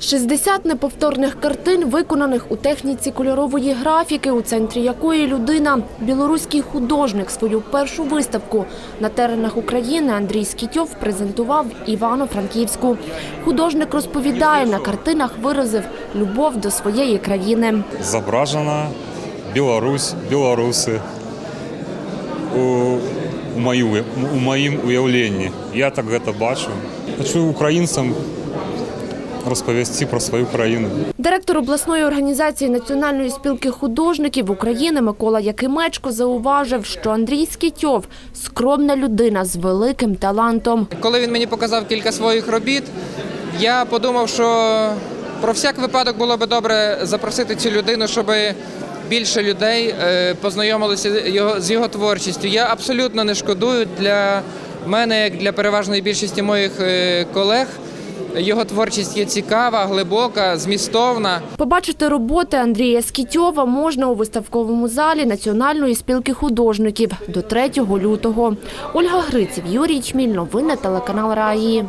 60 неповторних картин, виконаних у техніці кольорової графіки, у центрі якої людина, білоруський художник, свою першу виставку на теренах України Андрій Скітьов презентував Івано-Франківську. Художник розповідає, на картинах виразив любов до своєї країни. зображена Білорусь, білоруси у, моїм уявленні. Я так це бачу. Хочу українцям розповісти про свою країну. Директор обласної організації Національної спілки художників України Микола Якимечко зауважив, що Андрій Скітьов – скромна людина з великим талантом. Коли він мені показав кілька своїх робіт, я подумав, що про всяк випадок було би добре запросити цю людину, щоб більше людей е, познайомилися його, з його творчістю. Я абсолютно не шкодую для мене, як для переважної більшості моїх е, колег. Його творчість є цікава, глибока, змістовна. Побачити роботи Андрія Скітьова можна у виставковому залі Національної спілки художників до 3 лютого. Ольга Гриців, Юрій Чміль. Новини телеканал Раї.